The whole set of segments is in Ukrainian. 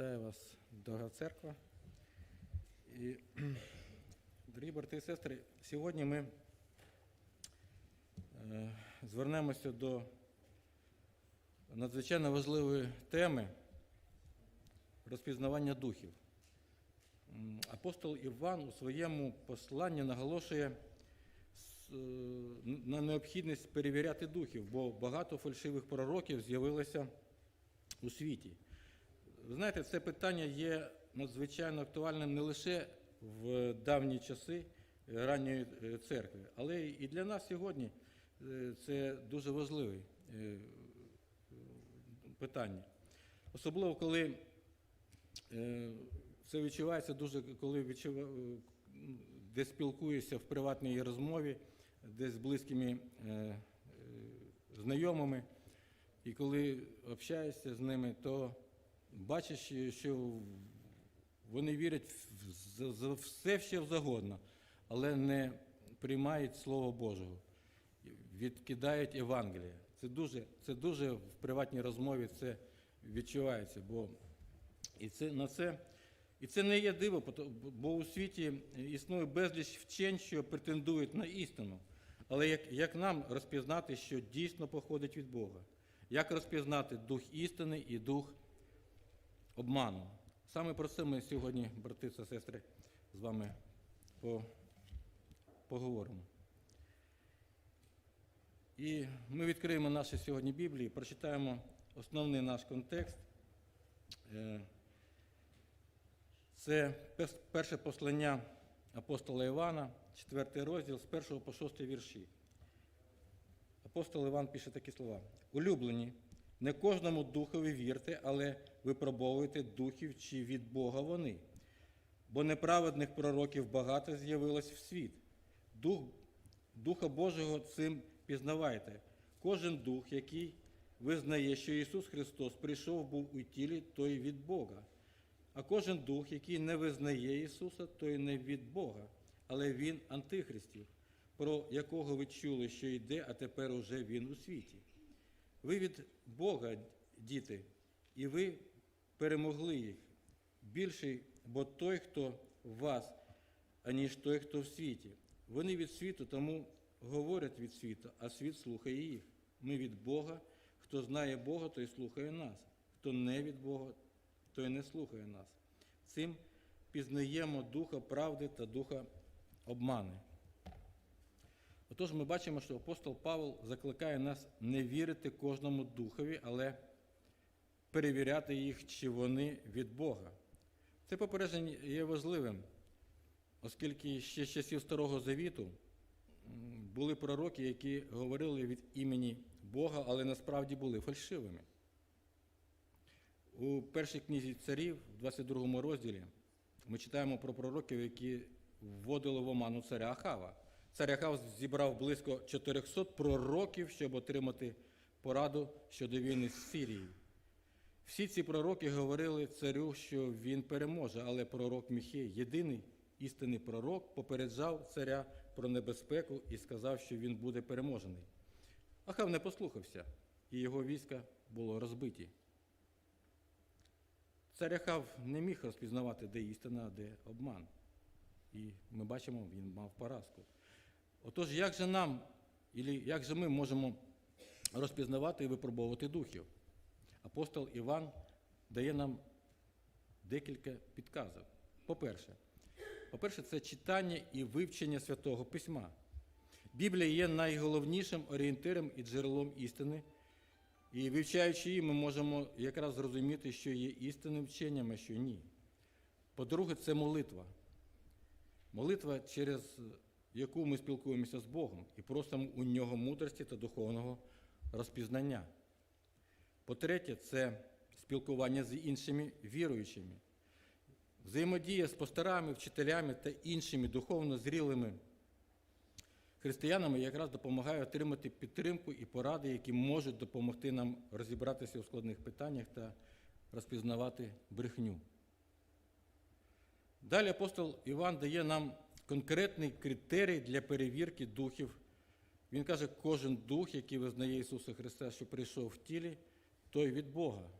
Вітаю вас, дорога церква. І, дорогі брати і сестри, сьогодні ми е, звернемося до надзвичайно важливої теми розпізнавання духів. Апостол Іван у своєму посланні наголошує е, на необхідність перевіряти духів, бо багато фальшивих пророків з'явилося у світі. Ви знаєте, це питання є надзвичайно актуальним не лише в давні часи е, ранньої е, церкви, але і для нас сьогодні е, це дуже важливе питання. Особливо, коли це відчувається дуже, коли відчува, де спілкуєшся в приватній розмові, де з близькими знайомими, і коли общаєшся з ними, то бачиш, що вони вірять в все ще завгодно, але не приймають Слово Божого, відкидають Євангеліє. Це дуже, це дуже в приватній розмові це відчувається, бо і це на це. І це не є диво, бо у світі існує безліч вчень, що претендують на істину. Але як, як нам розпізнати, що дійсно походить від Бога? Як розпізнати дух істини і дух обману? Саме про це ми сьогодні, брати та сестри, з вами поговоримо. І ми відкриємо наші сьогодні Біблії, прочитаємо основний наш контекст. Е, Це перше послання апостола Івана, 4 розділ з 1 по 6 вірші. Апостол Іван пише такі слова: Улюблені, не кожному духові вірте, але випробовуйте духів, чи від Бога вони. Бо неправедних пророків багато з'явилось в світ. Дух, Духа Божого цим пізнавайте. Кожен дух, який визнає, що Ісус Христос прийшов був у тілі, той від Бога. А кожен дух, який не визнає Ісуса, той не від Бога, але Він антихристів, про якого ви чули, що йде, а тепер уже Він у світі. Ви від Бога, діти, і ви перемогли їх. Більший, бо той, хто в вас, аніж той, хто в світі. Вони від світу, тому говорять від світу, а світ слухає їх. Ми від Бога. Хто знає Бога, той слухає нас. Хто не від Бога, той не слухає нас. Цим пізнаємо духа правди та духа обмани. Отож, ми бачимо, що апостол Павел закликає нас не вірити кожному духові, але перевіряти їх, чи вони від Бога. Це попередження є важливим, оскільки ще з часів Старого Завіту були пророки, які говорили від імені Бога, але насправді були фальшивими. У першій книзі царів, в 22 розділі, ми читаємо про пророків, які вводили в оману царя Ахава. Цар Ахав зібрав близько 400 пророків, щоб отримати пораду щодо війни з Сирією. Всі ці пророки говорили царю, що він переможе, але пророк Міхей, єдиний істинний пророк, попереджав царя про небезпеку і сказав, що він буде переможений. Ахав не послухався, і його війська було розбиті. Цар Ахав не міг розпізнавати, де істина, а де обман. І ми бачимо, він мав поразку. Отож, як же нам, як же ми можемо розпізнавати і випробовувати духів? Апостол Іван дає нам декілька підказок. По-перше, по-перше, це читання і вивчення Святого Письма. Біблія є найголовнішим орієнтиром і джерелом істини. І вивчаючи її, ми можемо якраз зрозуміти, що є істинним вченням, а що ні. По-друге, це молитва. Молитва, через яку ми спілкуємося з Богом і просимо у нього мудрості та духовного розпізнання. По-третє, це спілкування з іншими віруючими. Взаємодія з пасторами, вчителями та іншими духовно зрілими християнами якраз допомагає отримати підтримку і поради, які можуть допомогти нам розібратися у складних питаннях та розпізнавати брехню. Далі апостол Іван дає нам конкретний критерій для перевірки духів. Він каже, кожен дух, який визнає Ісуса Христа, що прийшов в тілі, той від Бога.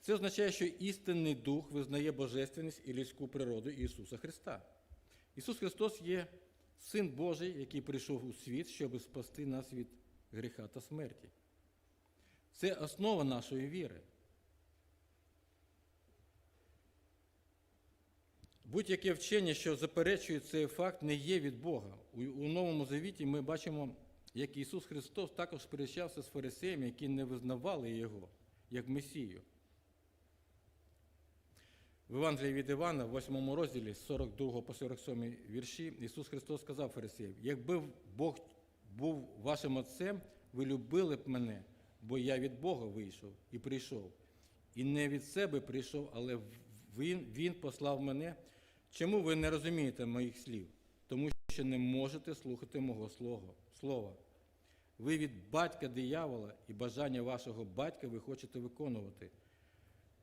Це означає, що істинний дух визнає божественність і людську природу Ісуса Христа. Ісус Христос є Син Божий, який прийшов у світ, щоб спасти нас від гріха та смерті. Це основа нашої віри. Будь-яке вчення, що заперечує цей факт, не є від Бога. У, у Новому Завіті ми бачимо, як Ісус Христос також сперечався з фарисеями, які не визнавали Його як Месію. В Євангелії від Івана, в 8 розділі, з 42 по 47 вірші, Ісус Христос сказав фарисеям, якби Бог був вашим отцем, ви любили б мене, бо я від Бога вийшов і прийшов. І не від себе прийшов, але Він, він послав мене. Чому ви не розумієте моїх слів? Тому що не можете слухати мого слова. Ви від батька диявола і бажання вашого батька ви хочете виконувати.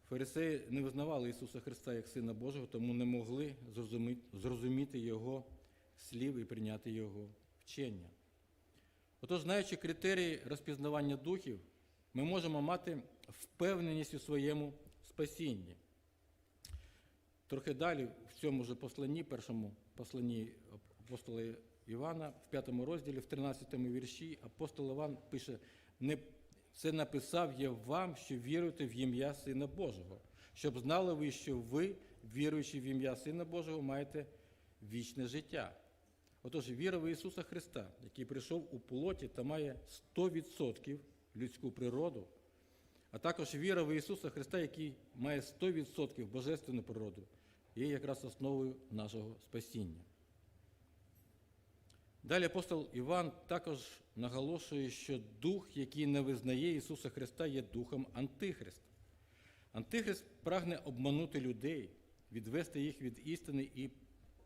Фарисеї не визнавали Ісуса Христа як Сина Божого, тому не могли зрозуміти Його слів і прийняти Його вчення. Отож, знаючи критерії розпізнавання духів, ми можемо мати впевненість у своєму спасінні. Трохи далі, в цьому ж посланні, першому посланні апостола Івана, в п'ятому розділі, в 13 вірші, апостол Іван пише: не це написав я вам, що віруєте в ім'я Сина Божого, щоб знали ви, що ви, віруючи в ім'я Сина Божого, маєте вічне життя. Отож, віра в Ісуса Христа, який прийшов у плоті та має 100% людську природу, а також віра в Ісуса Христа, який має 100% божественну природу, є якраз основою нашого спасіння. Далі апостол Іван також наголошує, що дух, який не визнає Ісуса Христа, є духом Антихриста. Антихрист прагне обманути людей, відвести їх від істини і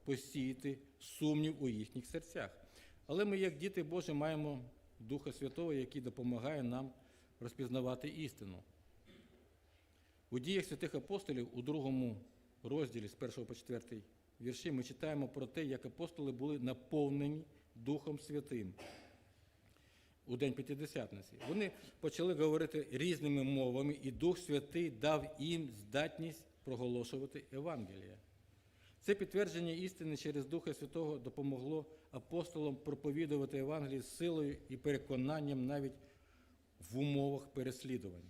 посіяти сумнів у їхніх серцях. Але ми, як діти Божі, маємо Духа Святого, який допомагає нам розпізнавати істину. У діях святих апостолів у другому розділі з 1 по 4 вірші ми читаємо про те, як апостоли були наповнені Духом Святим у День П'ятидесятниці. Вони почали говорити різними мовами, і Дух Святий дав їм здатність проголошувати Євангелія. Це підтвердження істини через Духа Святого допомогло апостолам проповідувати Євангеліє з силою і переконанням навіть в умовах переслідувань.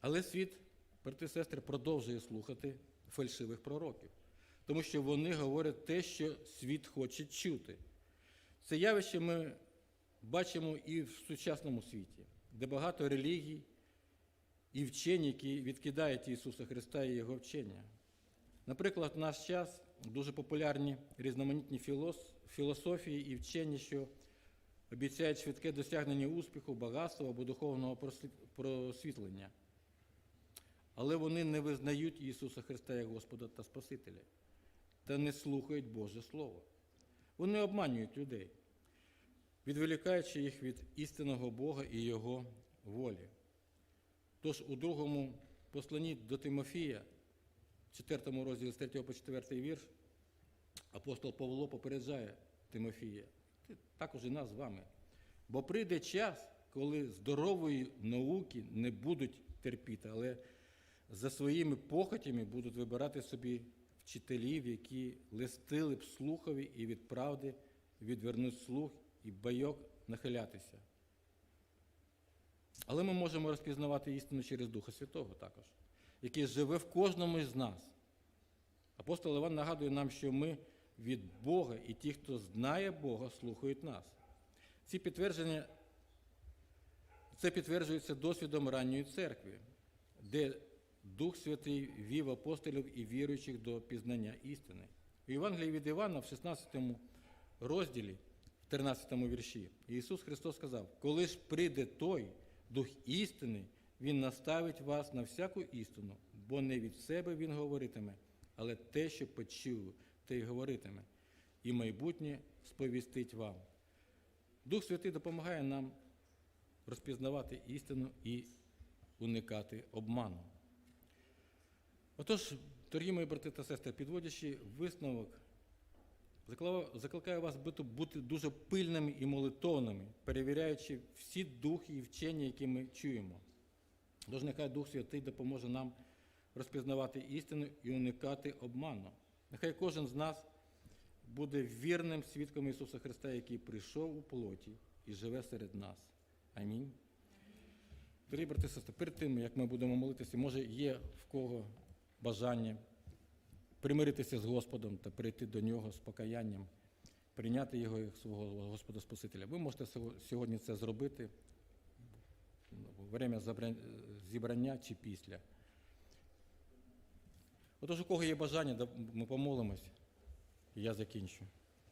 Але світ, брати сестри, продовжує слухати фальшивих пророків, тому що вони говорять те, що світ хоче чути. Це явище ми бачимо і в сучасному світі, де багато релігій і вчень, які відкидають Ісуса Христа і Його вчення. Наприклад, в наш час дуже популярні різноманітні філософії і вчення, що обіцяють швидке досягнення успіху, багатства або духовного просвітлення. Але вони не визнають Ісуса Христа як Господа та Спасителя та не слухають Боже Слово. Вони обманюють людей, відволікаючи їх від істинного Бога і Його волі. Тож у другому посланні до Тимофія, 4 розділі з 3 по 4 вірш, апостол Павло попереджає Тимофія, також і нас з вами. Бо прийде час, коли здорової науки не будуть терпіти, але за своїми похотями будуть вибирати собі вчителів, які листили б слухові і від правди відвернуть слух і байок нахилятися. Але ми можемо розпізнавати істину через Духа Святого також, який живе в кожному з нас. Апостол Іван нагадує нам, що ми від Бога, і ті, хто знає Бога, слухають нас. Ці підтвердження, Це підтверджується досвідом ранньої церкви, де Дух Святий вів апостолів і віруючих до пізнання істини. У Євангелії від Івана, в 16 розділі, в 13 вірші, Ісус Христос сказав: Коли ж прийде той Дух істини, Він наставить вас на всяку істину, бо не від себе Він говоритиме, але те, що почув, те й говоритиме, і майбутнє сповістить вам. Дух Святий допомагає нам розпізнавати істину і уникати обману. Отож, дорогі мої брати та сестри, підводячи висновок, закликаю вас бути дуже пильними і молитовними, перевіряючи всі духи і вчення, які ми чуємо. Тож нехай Дух Святий допоможе нам розпізнавати істину і уникати обману. Нехай кожен з нас буде вірним свідком Ісуса Христа, який прийшов у плоті і живе серед нас. Амінь. Дорогі брати сестри, перед тим, як ми будемо молитися, може є в кого бажання примиритися з Господом та прийти до Нього з покаянням, прийняти Його як свого Господа Спасителя. Ви можете сьогодні це зробити время зібрання чи після. Отож, у кого є бажання, ми помолимось, і я закінчу.